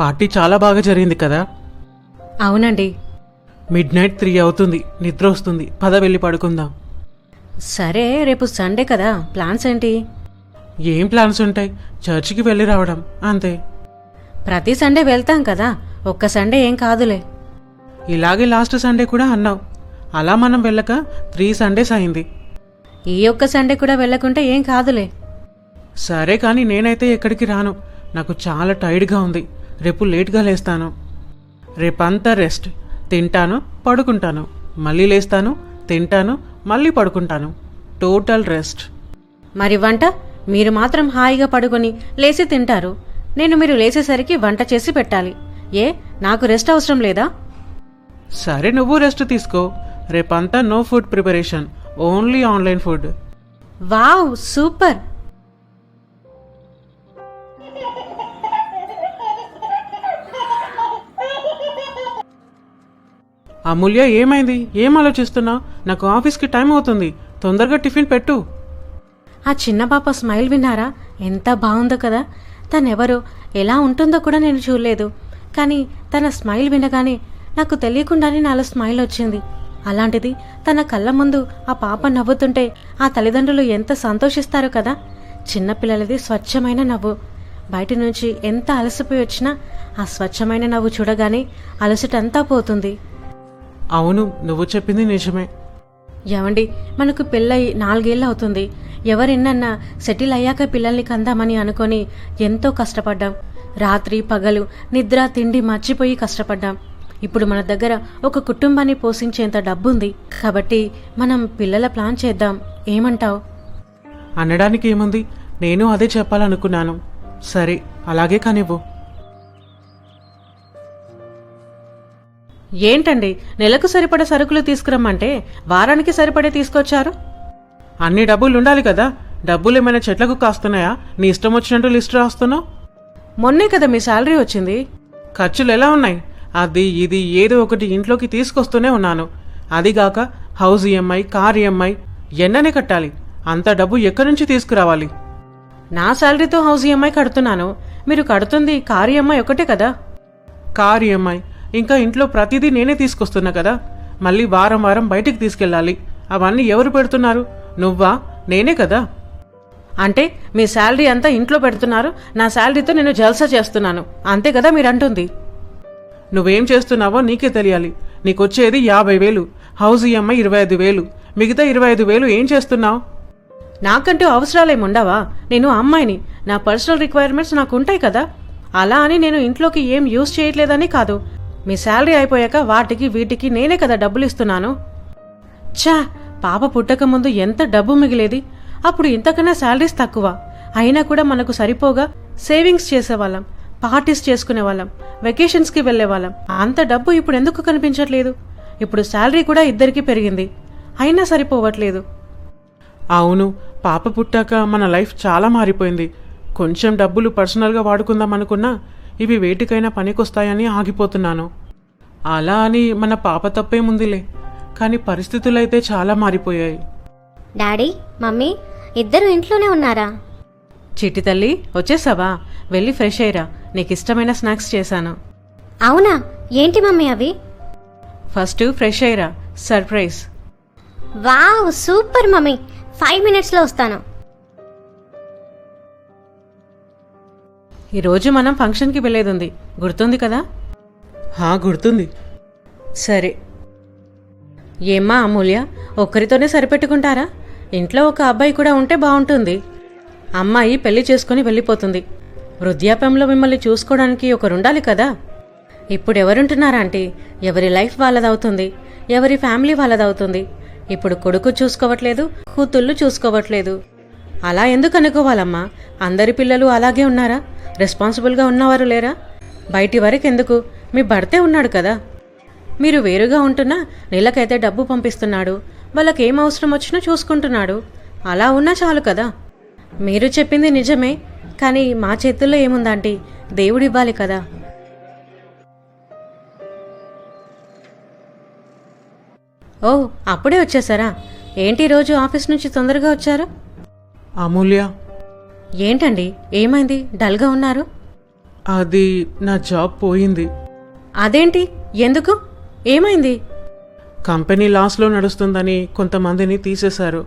Party చాలా బాగా జరిగింది కదా? అవునండి. మిడ్ నైట్ త్రీ అవుతుంది నిద్ర వస్తుంది పద వెళ్ళి పడుకుందాం. సరే రేపు సండే కదా ప్లాన్స్ ఏంటి? ఏం ప్లాన్స్ ఉంటాయి? చర్చికి వెళ్ళి రావడం అంతే. ప్రతి సండే వెళ్తాం కదా ఒక్క సండే ఏం కాదులే. ఇలాగే లాస్ట్ సండే కూడా అన్నావు. అలా మనం వెళ్ళక త్రీ సండేస్ అయింది. ఈ ఒక్క సండే కూడా వెళ్ళకుంటే ఏం కాదులే. సరే కానీ నేనైతే ఎక్కడికి రాను. నాకు చాలా టైర్డ్గా ఉంది. రేపు లేట్గా లేస్తాను. రేపంతా రెస్ట్. తింటాను పడుకుంటాను. మళ్ళీ లేస్తాను తింటాను మళ్ళీ పడుకుంటాను. Total rest. మరి వంట? మీరు మాత్రం హాయిగా పడుకొని లేచి తింటారు. నేను మీరు లేచేసరికి వంట చేసి పెట్టాలి. ఏ? నాకు రెస్ట్ అవసరం లేదా? సరే నువ్వు రెస్ట్ తీసుకో. రేపంతా no food preparation. Only online food. Wow super. Amulya ఏమైంది? ఏం ఆలోచిస్తున్నావు నాకు ఆఫీస్కి టైం అవుతుంది. తొందరగా టిఫిన్ పెట్టు. ఆ చిన్న పాప స్మైల్ విన్నారా? ఎంత బాగుందో కదా. తనెవరో ఎలా ఉంటుందో కూడా నేను చూడలేదు. కానీ తన స్మైల్ వినగానే నాకు తెలియకుండానే నాలో స్మైల్ వచ్చింది. అలాంటిది తన కళ్ళ ముందు ఆ పాప నవ్వుతుంటే ఆ తల్లిదండ్రులు ఎంత సంతోషిస్తారో కదా. చిన్నపిల్లలది స్వచ్ఛమైన నవ్వు. బయట నుంచి ఎంత అలసిపోయి వచ్చినా ఆ స్వచ్ఛమైన నవ్వు చూడగానే అలసటంతా పోతుంది. అవును నువ్వు చెప్పింది నిజమే. ఏమండి మనకు పెళ్ళయి నాలుగేళ్ళు అవుతుంది. ఎవరెన్నన్నా సెటిల్ అయ్యాక పిల్లల్ని కందామని అనుకొని ఎంతో కష్టపడ్డాం. రాత్రి పగలు నిద్ర తిండి మర్చిపోయి కష్టపడ్డాం. ఇప్పుడు మన దగ్గర ఒక కుటుంబాన్ని పోషించేంత డబ్బుంది. కాబట్టి మనం పిల్లల ప్లాన్ చేద్దాం. ఏమంటావ్? అనడానికి ఏముంది? నేను అదే చెప్పాలనుకున్నాను. సరే అలాగే కానివ్వు. ఏంటండి? నెలకు సరిపడ సరుకులు తీసుకురమ్మంటే వారానికి సరిపడే తీసుకొచ్చారు? అన్ని డబ్బులు ఉండాలి కదా. డబ్బులు ఏమైనా చెట్లకు కాస్తున్నాయా? నీ ఇష్టం వచ్చినట్టు లిస్ట్ రాస్తున్నావు. మొన్నే కదా మీ శాలరీ వచ్చింది. ఖర్చులు ఎలా ఉన్నాయి? అది ఇది ఏదో ఒకటి ఇంట్లోకి తీసుకొస్తూనే ఉన్నాను. అదిగాక హౌస్ ఈఎంఐ కార్ ఈఎంఐ ఎన్ననే కట్టాలి. అంత డబ్బు ఎక్కడి నుంచి తీసుకురావాలి? నా శాలరీతో హౌస్ ఈఎంఐ కడుతున్నాను. మీరు కడుతుంది కారు ఈఎంఐ ఒకటే కదా. కార్ ఈఎంఐ ఇంకా ఇంట్లో ప్రతిదీ నేనే తీసుకొస్తున్నా కదా. మళ్ళీ వారం వారం బయటికి తీసుకెళ్ళాలి. అవన్నీ ఎవరు పెడుతున్నారు? నువ్వా? నేనే కదా. అంటే మీ శాలరీ అంతా ఇంట్లో పెడుతున్నారు. నా శాలరీతో నేను జల్సా చేస్తున్నాను. అంతే కదా మీరంటుంది. నువ్వేం చేస్తున్నావో నీకే తెలియాలి. నీకొచ్చేది యాభై వేలు. హౌస్ ఈఎంఐ ఇరవై ఐదు వేలు. మిగతా ఇరవై ఐదు వేలు ఏం చేస్తున్నావు? నాకంటూ అవసరాలేమి ఉండవా నేను అమ్మాయిని. నా పర్సనల్ రిక్వైర్మెంట్స్ నాకు ఉంటాయి కదా. అలా అని నేను ఇంట్లోకి ఏం యూజ్ చేయట్లేదని కాదు. మీ శాలరీ అయిపోయాక వాటికి వీటికి నేనే కదా డబ్బులు ఇస్తున్నాను. ఛా పాప పుట్టక ముందు ఎంత డబ్బు మిగిలేది? అప్పుడు ఇంతకన్నా శాలరీస్ తక్కువ. అయినా కూడా మనకు సరిపోగా సేవింగ్స్ చేసేవాళ్ళం పార్టీస్ చేసుకునేవాళ్ళం వెకేషన్స్కి వెళ్ళేవాళ్ళం. అంత డబ్బు ఇప్పుడు ఎందుకు కనిపించట్లేదు? ఇప్పుడు శాలరీ కూడా ఇద్దరికి పెరిగింది. అయినా సరిపోవట్లేదు. అవును పాప పుట్టాక మన లైఫ్ చాలా మారిపోయింది. కొంచెం డబ్బులు పర్సనల్గా వాడుకుందాం అనుకున్నా ఇవి వేటికైనా పనికొస్తాయని ఆగిపోతున్నాను. అలా అని మన పాప తప్పేముందిలే కానీ పరిస్థితులైతే చాలా మారిపోయాయి. డాడీ మమ్మీ ఇద్దరు ఇంట్లోనే ఉన్నారా? చిట్టి తల్లి వచ్చేసావా? వెళ్ళి ఫ్రెష్ అయ్యరా. నీకు ఇష్టమైన స్నాక్స్ చేశాను. అవునా? ఏంటి మమ్మీ అవి? First fresh అయ్యరా. Surprise. Wow super mummy. Five మినిట్స్లో వస్తాను. ఈరోజు మనం ఫంక్షన్కి వెళ్ళేది ఉంది గుర్తుంది కదా? హా గుర్తుంది. సరే. ఏమ్మా అమూల్య ఒక్కరితోనే సరిపెట్టుకుంటారా? ఇంట్లో ఒక అబ్బాయి కూడా ఉంటే బాగుంటుంది. అమ్మాయి పెళ్ళి చేసుకుని వెళ్ళిపోతుంది. వృద్ధాప్యంలో మిమ్మల్ని చూసుకోవడానికి ఒకరుండాలి కదా? ఇప్పుడు ఎవరుంటున్నారా ఆంటీ? ఎవరి లైఫ్ వాళ్ళదవుతుంది. ఎవరి ఫ్యామిలీ వాళ్ళదవుతుంది. ఇప్పుడు కొడుకు చూసుకోవట్లేదు కూతుళ్ళు చూసుకోవట్లేదు. అలా ఎందుకు అనుకోవాలమ్మా? అందరి పిల్లలు అలాగే ఉన్నారా? రెస్పాన్సిబుల్గా ఉన్నవారు లేరా? బయటి వరకు ఎందుకు మీ భర్తే ఉన్నాడు కదా. మీరు వేరుగా ఉంటున్నా నెలకైతే డబ్బు పంపిస్తున్నాడు. వాళ్ళకి ఏం అవసరం వచ్చినా చూసుకుంటున్నాడు. అలా ఉన్నా చాలు కదా. మీరు చెప్పింది నిజమే. కానీ మా చేతుల్లో ఏముందంటీ దేవుడివ్వాలి కదా. ఓ అప్పుడే వచ్చేసారా? ఏంటి ఈ రోజు ఆఫీస్ నుంచి తొందరగా వచ్చారు? అమూల్య ఏంటండి? ఏమైంది? డల్గా ఉన్నారు? అది నా జాబ్ పోయింది. అదేంటి? ఎందుకు? ఏమైంది? కంపెనీ లాస్లో నడుస్తుందని కొంతమందిని తీసేశారు.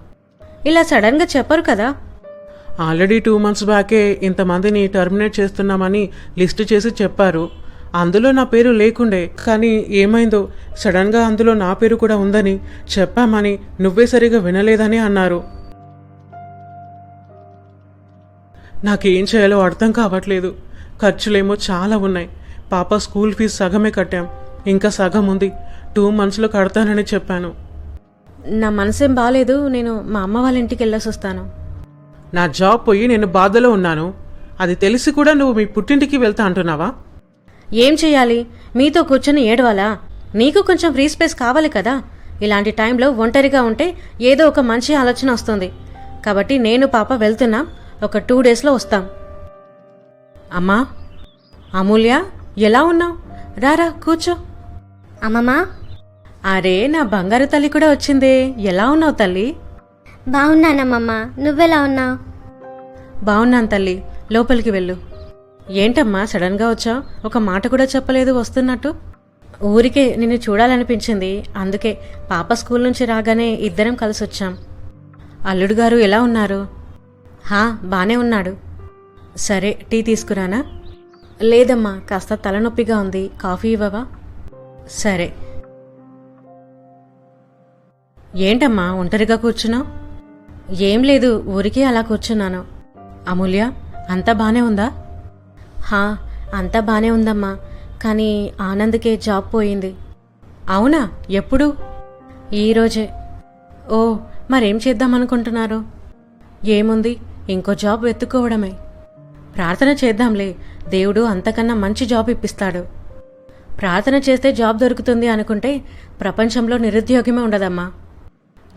ఇలా సడన్గా చెప్పరు కదా? ఆల్రెడీ టూ మంత్స్ బ్యాకే ఇంతమందిని టర్మినేట్ చేస్తున్నామని లిస్ట్ చేసి చెప్పారు. అందులో నా పేరు లేకుండే కానీ ఏమైందో సడన్గా అందులో నా పేరు కూడా ఉందని చెప్పామని నువ్వే సరిగా వినలేదని అన్నారు. నాకేం చేయాలో అర్థం కావట్లేదు. ఖర్చులేమో చాలా ఉన్నాయి. పాప స్కూల్ ఫీజు సగమే కట్టాం. ఇంకా సగం ఉంది. టూ మంత్స్లో కడతానని చెప్పాను. నా మనసేం బాగాలేదు నేను మా అమ్మ వాళ్ళ ఇంటికి వెళ్ళేసి వస్తాను. నా జాబ్ పోయి నేను బాధలో ఉన్నాను. అది తెలిసి కూడా నువ్వు మీ పుట్టింటికి వెళ్తా అంటున్నావా? ఏం చేయాలి? మీతో కూర్చొని ఏడవాలా? నీకు కొంచెం ఫ్రీ స్పేస్ కావాలి కదా? ఇలాంటి టైంలో ఒంటరిగా ఉంటే ఏదో ఒక మంచి ఆలోచన వస్తుంది. కాబట్టి నేను పాప వెళ్తున్నాం. ఒక టూ డేస్లో వస్తాం. అమ్మా అమూల్య ఎలా ఉన్నావు? రారా కూర్చో. అమ్మమ్మ. అరే నా బంగారు తల్లి కూడా వచ్చిందే. ఎలా ఉన్నావు తల్లి? బాగున్నానమ్మమ్మ. నువ్వెలా ఉన్నావు? బాగున్నాను తల్లి. లోపలికి వెళ్ళు. ఏంటమ్మా సడన్గా వచ్చావు? ఒక మాట కూడా చెప్పలేదు వస్తున్నట్టు. ఊరికే నిన్ను చూడాలనిపించింది. అందుకే పాప స్కూల్ నుంచి రాగానే ఇద్దరం కలిసి వచ్చాం అల్లుడు గారు ఎలా ఉన్నారు? హా బానే ఉన్నాడు. సరే టీ తీసుకురానా? లేదమ్మా కాస్త తలనొప్పిగా ఉంది. కాఫీ ఇవ్వవా? సరే. ఏంటమ్మా ఒంటరిగా కూర్చున్నావు? ఏం లేదు ఊరికే అలా కూర్చున్నాను. అమూల్య అంతా బానే ఉందా? హా అంతా బానే ఉందమ్మా. కానీ ఆనంద్కే జాబ్ పోయింది. అవునా ఎప్పుడు? ఈరోజే ఓ మరేం చేద్దామనుకుంటున్నారు? ఏముంది? ఇంకో జాబ్ వెతుక్కోవడమే. ప్రార్థన చేద్దాంలే. దేవుడు అంతకన్నా మంచి జాబ్ ఇప్పిస్తాడు. ప్రార్థన చేస్తే జాబ్ దొరుకుతుంది అనుకుంటే ప్రపంచంలో నిరుద్యోగమే ఉండదమ్మా.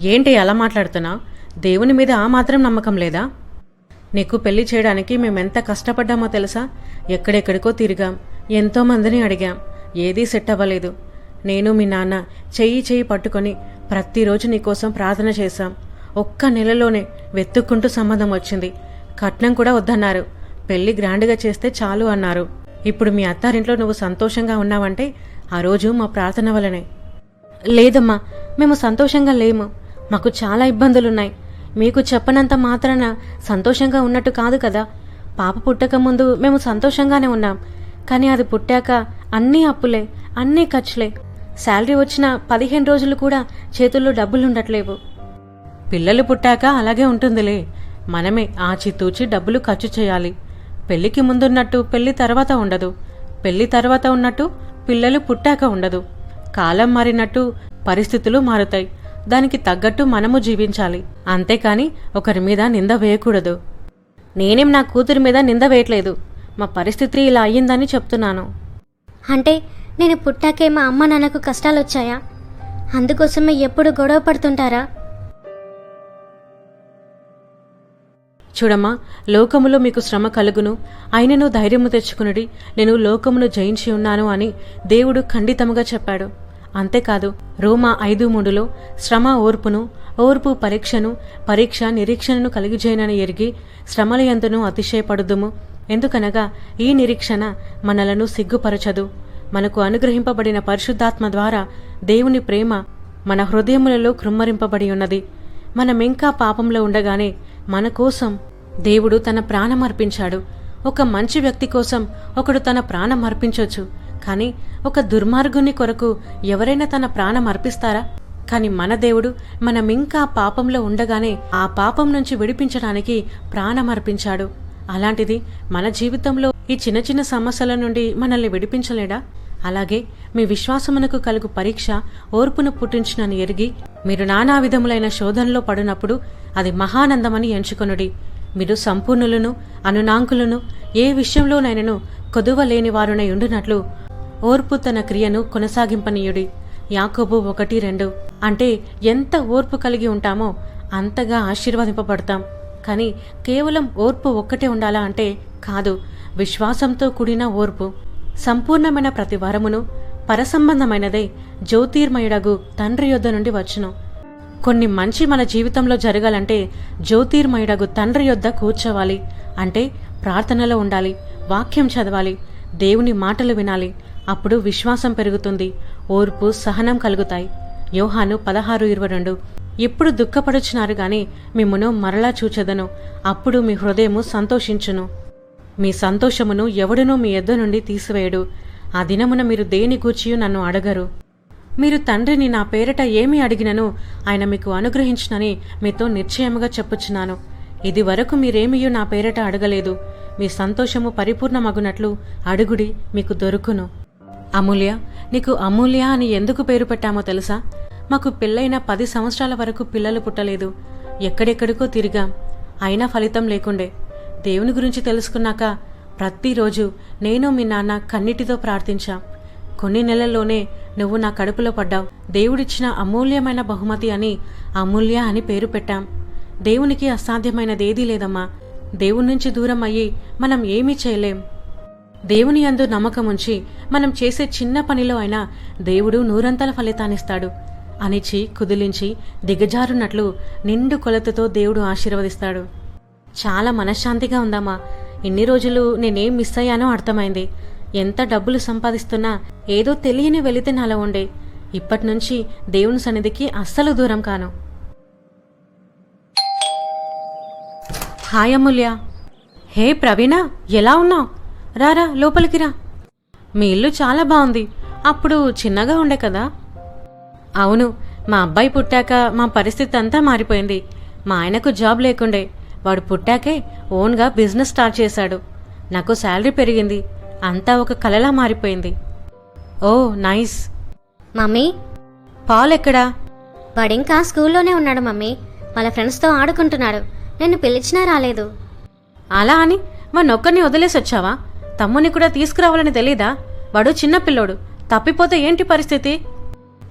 ఏంటి అలా మాట్లాడుతున్నావు దేవుని మీద ఆ మాత్రం నమ్మకం లేదా? నీకు పెళ్ళి చేయడానికి మేమెంత కష్టపడ్డామో తెలుసా? ఎక్కడెక్కడికో తిరిగాం. ఎంతో మందిని అడిగాం. ఏదీ సెట్ అవ్వలేదు. నేను మీ నాన్న చెయ్యి చెయ్యి పట్టుకొని ప్రతిరోజు నీకోసం ప్రార్థన చేశాం. ఒక్క నెలలోనే వెతుక్కుంటూ సంబంధం వచ్చింది. కట్నం కూడా వద్దన్నారు. పెళ్ళి గ్రాండ్గా చేస్తే చాలు అన్నారు. ఇప్పుడు మీ అత్తారింట్లో నువ్వు సంతోషంగా ఉన్నావంటే ఆ రోజు మా ప్రార్థన వలనే. లేదమ్మా మేము సంతోషంగా లేము. మాకు చాలా ఇబ్బందులున్నాయి. మీకు చెప్పనంత మాత్రాన సంతోషంగా ఉన్నట్టు కాదు కదా. పాప పుట్టక ముందు మేము సంతోషంగానే ఉన్నాం. కానీ అది పుట్టాక అన్నీ అప్పులే అన్నీ ఖర్చులే. శాలరీ వచ్చిన పదిహేను రోజులు కూడా చేతుల్లో డబ్బులుండట్లేవు. పిల్లలు పుట్టాక అలాగే ఉంటుందిలే. మనమే ఆచితూచి డబ్బులు ఖర్చు చేయాలి. పెళ్ళికి ముందున్నట్టు పెళ్ళి తర్వాత ఉండదు. పెళ్ళి తర్వాత ఉన్నట్టు పిల్లలు పుట్టాక ఉండదు. కాలం మారినట్టు పరిస్థితులు మారుతాయి. దానికి తగ్గట్టు మనము జీవించాలి. అంతేకాని ఒకరి మీద నింద వేయకూడదు. నేనేం నా కూతురి మీద నింద వేయట్లేదు. మా పరిస్థితి ఇలా అయ్యిందని చెప్తున్నాను. అంటే నేను పుట్టాకే మా అమ్మ నాన్నకు కష్టాలు వచ్చాయా అందుకోసమే ఎప్పుడు గొడవ పడుతుంటారా? చూడమ్మా లోకములో మీకు శ్రమ కలుగును. ఆయనను ధైర్యము తెచ్చుకునుడి. నేను లోకమును జయించి ఉన్నాను అని దేవుడు ఖండితముగా చెప్పాడు. అంతేకాదు రోమా ఐదు మూడులో శ్రమ ఓర్పును ఓర్పు పరీక్షను పరీక్ష నిరీక్షణను కలిగిజేయనని ఎరిగి శ్రమలయందును అతిశయపడుదుము. ఎందుకనగా ఈ నిరీక్షణ మనలను సిగ్గుపరచదు. మనకు అనుగ్రహింపబడిన పరిశుద్ధాత్మ ద్వారా దేవుని ప్రేమ మన హృదయములలో కృమ్మరింపబడి ఉన్నది. మనమింకా పాపంలో ఉండగానే మన కోసం. దేవుడు తన ప్రాణం అర్పించాడు ఒక మంచి వ్యక్తి కోసం ఒకడు తన ప్రాణం అర్పించవచ్చు కానీ ఒక దుర్మార్గుని కొరకు ఎవరైనా తన ప్రాణం అర్పిస్తారా కానీ మన దేవుడు మనమింకా పాపంలో ఉండగానే ఆ పాపం నుంచి విడిపించడానికి ప్రాణం అర్పించాడు అలాంటిది మన జీవితంలో ఈ చిన్న చిన్న సమస్యల నుండి మనల్ని విడిపించలేడా? అలాగే మీ విశ్వాసమునకు కలుగు పరీక్ష ఓర్పును పుట్టించునని ఎరిగి మీరు నానా విధములైన శోధనలో పడినప్పుడు అది మహానందమని ఎంచుకొనుడి. మీరు సంపూర్ణులను అనునాంకులను ఏ విషయంలోనైనను కొదువ లేని వారునై ఉండునట్లు ఓర్పు తన క్రియను కొనసాగింపనీయుడి. యాకోబు ఒకటి రెండు. అంటే ఎంత ఓర్పు కలిగి ఉంటామో అంతగా ఆశీర్వదింపబడతాం. కానీ కేవలం ఓర్పు ఒక్కటే ఉండాలా అంటే కాదు విశ్వాసంతో కూడిన ఓర్పు. సంపూర్ణమైన ప్రతి వరమును పరసంబంధమైనదే జ్యోతిర్మయుడగు తండ్రి యొద్ద నుండి వచ్చును. కొన్ని మంచి మన జీవితంలో జరగాలంటే జ్యోతిర్మయుడగు తండ్రి యొద్ద కూర్చోవాలి. అంటే ప్రార్థనలో ఉండాలి వాక్యం చదవాలి దేవుని మాటలు వినాలి. అప్పుడు విశ్వాసం పెరుగుతుంది ఓర్పు సహనం కలుగుతాయి. యోహాను పదహారు ఇరవై రెండు. ఇప్పుడు దుఃఖపడుచున్నారు గాని మిమ్మును మరలా చూచెదను. అప్పుడు మీ హృదయము సంతోషించును. మీ సంతోషమును ఎవడునూ మీ ఎద్ద నుండి తీసివేయడు. ఆ దినమున మీరు దేని గూర్చియు నన్ను అడగరు. మీరు తండ్రిని నా పేరట ఏమి అడిగినను ఆయన మీకు అనుగ్రహించునని మీతో నిశ్చయముగా చెప్పుచున్నాను. ఇది వరకు మీరేమియూ నా పేరట అడగలేదు. మీ సంతోషము పరిపూర్ణమగునట్లు అడుగుడి మీకు దొరుకును. అమూల్య నీకు అమూల్య అని ఎందుకు పేరు పెట్టామో తెలుసా? మాకు పెళ్ళైన పది సంవత్సరాల వరకు పిల్లలు పుట్టలేదు. ఎక్కడెక్కడికో తిరిగాం. అయినా ఫలితం లేకుండే. దేవుని గురించి తెలుసుకున్నాక ప్రతిరోజు నేను మీ నాన్న కన్నిటితో ప్రార్థించాం. కొన్ని నెలల్లోనే నువ్వు నా కడుపులో పడ్డావు. దేవుడిచ్చిన అమూల్యమైన బహుమతి అని అమూల్య అని పేరు పెట్టాం. దేవునికి అసాధ్యమైనదేదీ లేదమ్మా. దేవుని నుంచి దూరం అయ్యి మనం ఏమీ చేయలేం. దేవుని యందు నమ్మకముంచి మనం చేసే చిన్న పనిలో అయినా దేవుడు నూరంతల ఫలితాన్నిస్తాడు. అనిచి కుదిలించి దిగజారునట్లు నిండు కొలతతో దేవుడు ఆశీర్వదిస్తాడు. చాలా మనశ్శాంతిగా ఉందమ్మా. ఇన్ని రోజులు నేనేం మిస్ అయ్యానో అర్థమైంది. ఎంత డబ్బులు సంపాదిస్తున్నా ఏదో తెలియని వెళితే నాలో ఉండే. ఇప్పటి నుంచి దేవుని సన్నిధికి అస్సలు దూరం కాను. హాయ్ అమూల్య. హే ప్రవీణ ఎలా ఉన్నావు? రారా లోపలికి రా. మీ ఇల్లు చాలా బాగుంది అప్పుడు చిన్నగా ఉండే కదా? అవును మా అబ్బాయి పుట్టాక మా పరిస్థితి అంతా మారిపోయింది. మా ఆయనకు జాబ్ లేకుండే. వాడు పుట్టాకే ఓన్గా బిజినెస్ స్టార్ట్ చేశాడు. నాకు శాలరీ పెరిగింది. అంతా ఒక కలలా మారిపోయింది. ఓ నైస్. మమ్మీ. పాల్ ఎక్కడా? వాడింకా స్కూల్లోనే ఉన్నాడు మమ్మీ. వాళ్ళ ఫ్రెండ్స్తో ఆడుకుంటున్నాడు. నేను పిలిచినా రాలేదు. అలా అని వాడినొక్కరిని వదిలేసి వచ్చావా? తమ్ముని కూడా తీసుకురావాలని తెలీదా? వాడు చిన్న పిల్లోడు. తప్పిపోతే ఏంటి పరిస్థితి?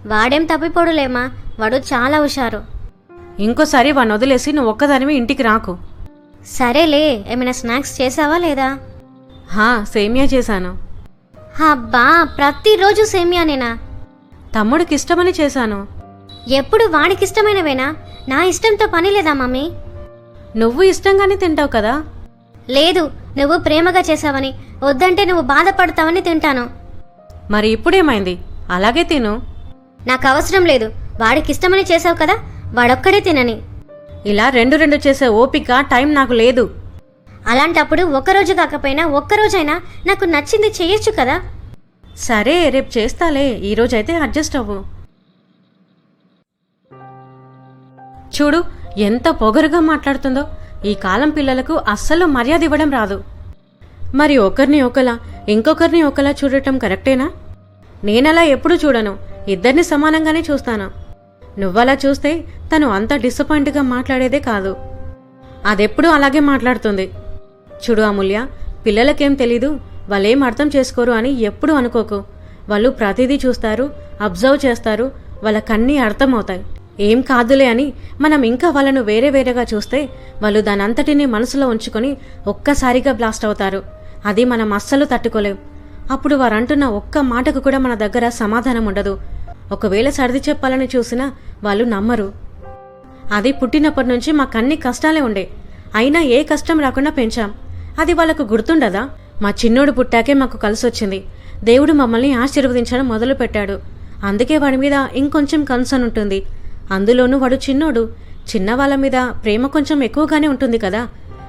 వాడేం తప్పిపోడులేమా వాడు చాలా హుషారు. ఇంకోసారి వాడిని వదిలేసి నువ్వు ఒక్కదానివి ఇంటికి రాకు. సరేలే ఏమైనా స్నాక్స్ చేసావా లేదా? హా సేమియా చేశాను. అబ్బా ప్రతిరోజు సేమియానేనా? తమ్ముడికి ఇష్టమని చేశాను. ఎప్పుడు వాడికి ఇష్టమైనవేనా నా ఇష్టంతో పని లేదా మమ్మీ? నువ్వు ఇష్టంగానే తింటావు కదా? లేదు నువ్వు ప్రేమగా చేసావని వద్దంటే నువ్వు బాధపడతావని తింటాను. మరి ఇప్పుడేమైంది? అలాగే తిను. నాకు అవసరం లేదు వాడికి ఇష్టమని చేసావు కదా వాడొక్కడే తినని. ఇలా రెండు రెండు చేసే ఓపిక టైం నాకు లేదు. అలాంటప్పుడు ఒక్కరోజు కాకపోయినా ఒక్కరోజైనా నాకు నచ్చింది చేయొచ్చు కదా? సరే రేపు చేస్తాలే. ఈరోజైతే అడ్జస్ట్ అవ్వు. చూడు ఎంత పొగరుగా మాట్లాడుతుందో. ఈ కాలం పిల్లలకు అస్సలు మర్యాద ఇవ్వడం రాదు. మరి ఒకరిని ఒకలా ఇంకొకరిని ఒకలా చూడటం కరెక్టేనా? నేనలా ఎప్పుడూ చూడను. ఇద్దరిని సమానంగానే చూస్తాను. నువ్వలా చూస్తే తను అంత డిసప్పాయింట్గా మాట్లాడేదే కాదు. అదెప్పుడూ అలాగే మాట్లాడుతుంది. చూడు అమూల్య పిల్లలకేం తెలీదు వాళ్ళేం అర్థం చేసుకోరు అని ఎప్పుడూ అనుకోకు. వాళ్ళు ప్రతిదీ చూస్తారు అబ్జర్వ్ చేస్తారు వాళ్ళకన్నీ అర్థమవుతాయి. ఏం కాదులే అని మనం ఇంకా వాళ్ళను వేరే వేరేగా చూస్తే వాళ్ళు దానంతటినీ మనసులో ఉంచుకొని ఒక్కసారిగా బ్లాస్ట్ అవుతారు. అది మనం అస్సలు తట్టుకోలేం. అప్పుడు వారు అంటున్న ఒక్క మాటకు కూడా మన దగ్గర సమాధానం ఉండదు. ఒకవేళ సర్ది చెప్పాలని చూసినా వాళ్ళు నమ్మరు. అది పుట్టినప్పటి నుంచి మాకన్ని కష్టాలే ఉండే. అయినా ఏ కష్టం రాకుండా పెంచాం. అది వాళ్ళకు గుర్తుండదా? మా చిన్నోడు పుట్టాకే మాకు కలిసొచ్చింది. దేవుడు మమ్మల్ని ఆశీర్వదించడం మొదలుపెట్టాడు. అందుకే వాడి మీద ఇంకొంచెం కన్సర్న్ ఉంటుంది అందులోనూ వాడు చిన్నోడు. చిన్నవాళ్ళ మీద ప్రేమ కొంచెం ఎక్కువగానే ఉంటుంది కదా?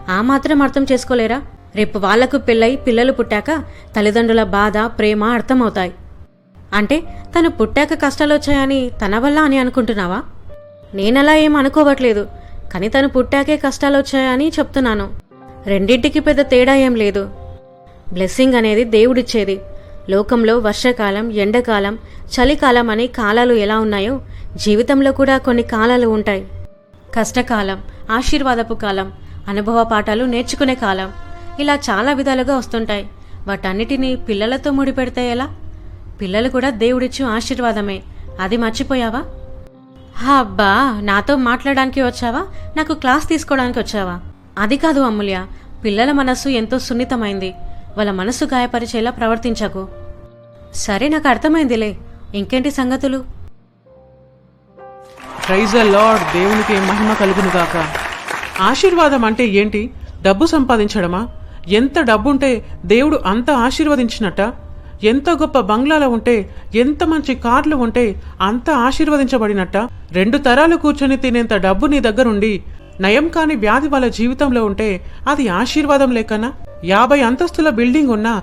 ఆ మాత్రం అర్థం చేసుకోలేరా? రేపు వాళ్ళకు పెళ్ళై పిల్లలు పుట్టాక తల్లిదండ్రుల బాధ ప్రేమ అర్థమవుతాయి. అంటే తను పుట్టాక కష్టాలు వచ్చాయని తన వల్ల అని అనుకుంటున్నావా? నేనలా ఏం అనుకోవట్లేదు. కానీ తను పుట్టాకే కష్టాలు వచ్చాయని చెప్తున్నాను. రెండింటికి పెద్ద తేడా ఏం లేదు. బ్లెస్సింగ్ అనేది దేవుడిచ్చేది. లోకంలో వర్షాకాలం ఎండాకాలం చలికాలం అని కాలాలు ఎలా ఉన్నాయో జీవితంలో కూడా కొన్ని కాలాలు ఉంటాయి. కష్టకాలం ఆశీర్వాదపు కాలం అనుభవ పాఠాలు నేర్చుకునే కాలం ఇలా చాలా విధాలుగా వస్తుంటాయి. వాటన్నిటినీ పిల్లలతో ముడిపెడితే ఎలా? పిల్లలు కూడా దేవుడిచ్చు ఆశీర్వాదమే. అది మర్చిపోయావా? అబ్బా నాతో మాట్లాడడానికి వచ్చావా? నాకు క్లాస్ తీసుకోవడానికి వచ్చావా? అది కాదు అమూల్య పిల్లల మనస్సు ఎంతో సున్నితమైంది. వాళ్ళ మనస్సు గాయపరిచేలా ప్రవర్తించకు. సరే నాకు అర్థమైందిలే. ఇంకేంటి సంగతులు? ప్రైజ్ లార్డ్ దేవునికి మహిమ కలుగును గాక. ఆశీర్వాదం అంటే ఏంటి? డబ్బు సంపాదించడమా? ఎంత డబ్బుంటే దేవుడు అంత ఆశీర్వదించినట్ట? ఎంత గొప్ప బంగ్లాలో ఉంటే ఎంత మంచి కార్లు ఉంటే అంత ఆశీర్వదించబడినట్ట. రెండు తరాలు కూర్చొని తినేంత డబ్బు నీ దగ్గరుండి నయం కాని వ్యాధి వాళ్ళ జీవితంలో ఉంటే అది ఆశీర్వాదం లేకనా? యాభై అంతస్తుల బిల్డింగ్ ఉన్నా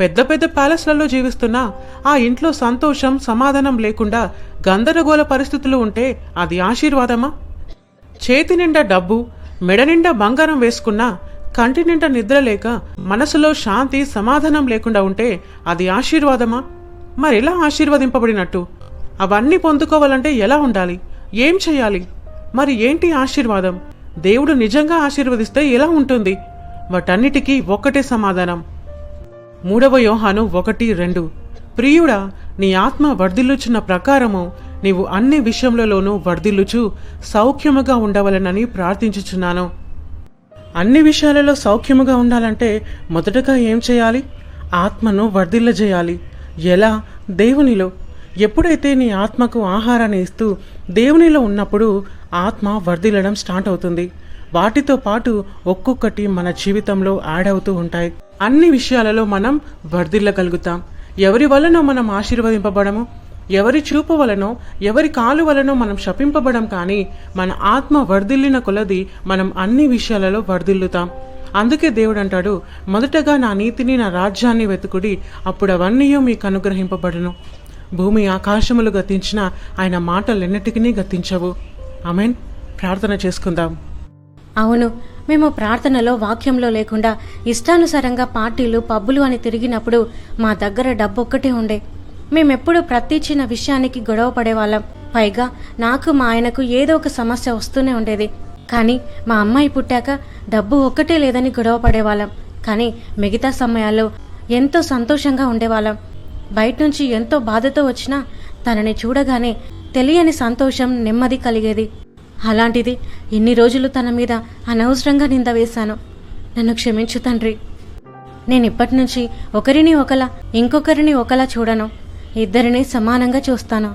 పెద్ద పెద్ద ప్యాలెస్లలో జీవిస్తున్నా ఆ ఇంట్లో సంతోషం సమాధానం లేకుండా గందరగోళ పరిస్థితులు ఉంటే అది ఆశీర్వాదమా? చేతి నిండా డబ్బు మెడ నిండా బంగారం వేసుకున్నా కంటి నిండా నిద్ర లేక మనసులో శాంతి సమాధానం లేకుండా ఉంటే అది ఆశీర్వాదమా? మరెలా ఆశీర్వదింపబడినట్టు? అవన్నీ పొందుకోవాలంటే ఎలా ఉండాలి? ఏం చేయాలి? మరి ఏంటి ఆశీర్వాదం? దేవుడు నిజంగా ఆశీర్వదిస్తే ఎలా ఉంటుంది? వాటన్నిటికీ ఒక్కటే సమాధానం. మూడవ యోహాను ఒకటి రెండు. ప్రియుడా నీ ఆత్మ వర్ధిల్లుచున్న ప్రకారము నీవు అన్ని విషయములలోనూ వర్ధిల్లుచు సౌఖ్యముగా ఉండవలనని ప్రార్థించుచున్నాను. అన్ని విషయాలలో సౌఖ్యముగా ఉండాలంటే మొదటగా ఏం చేయాలి? ఆత్మను వర్ధిల్లజేయాలి. ఎలా? దేవునిలో. ఎప్పుడైతే నీ ఆత్మకు ఆహారాన్ని ఇస్తూ దేవునిలో ఉన్నప్పుడు ఆత్మ వర్ధిల్లడం స్టార్ట్ అవుతుంది. వాటితో పాటు ఒక్కొక్కటి మన జీవితంలో యాడ్ అవుతూ ఉంటాయి. అన్ని విషయాలలో మనం వర్ధిల్లగలుగుతాం. ఎవరి వలన మనం ఆశీర్వదింపబడము? ఎవరి చూపు వలనో ఎవరి కాలు వలనో మనం శపింపబడం కానీ మన ఆత్మ వర్ధిల్లిన కొలది మనం అన్ని విషయాలలో వర్ధిల్లుతాం. అందుకే దేవుడు అంటాడు మొదటగా నా నీతిని నా రాజ్యాన్ని వెతుకుడి అప్పుడు అవన్నీ మీకు అనుగ్రహింపబడును భూమి ఆకాశములు గతించిన ఆయన మాటలెన్నటికీ గతించవు. ఆమెన్. ప్రార్థన చేసుకుందాం. అవును మేము ప్రార్థనలో వాక్యంలో లేకుండా ఇష్టానుసారంగా పార్టీలు పబ్బులు అని తిరిగినప్పుడు మా దగ్గర డబ్బు ఒక్కటే ఉండే. మేమెప్పుడు ప్రతి చిన్న విషయానికి గొడవ పడేవాళ్ళం. పైగా నాకు మా ఆయనకు ఏదో ఒక సమస్య వస్తూనే ఉండేది. కానీ మా అమ్మాయి పుట్టాక డబ్బు ఒక్కటే లేదని గొడవ పడేవాళ్ళం. కానీ మిగతా సమయాల్లో ఎంతో సంతోషంగా ఉండేవాళ్ళం. బయట నుంచి ఎంతో బాధతో వచ్చినా తనని చూడగానే తెలియని సంతోషం నెమ్మది కలిగేది. అలాంటిది ఇన్ని రోజులు తన మీద అనవసరంగా నింద వేశాను. నన్ను క్షమించు తండ్రి. నేను ఇప్పటి నుంచి ఒకరిని ఒకలా ఇంకొకరిని ఒకలా చూడను. ఇద్దరిని సమానంగా చూస్తాను.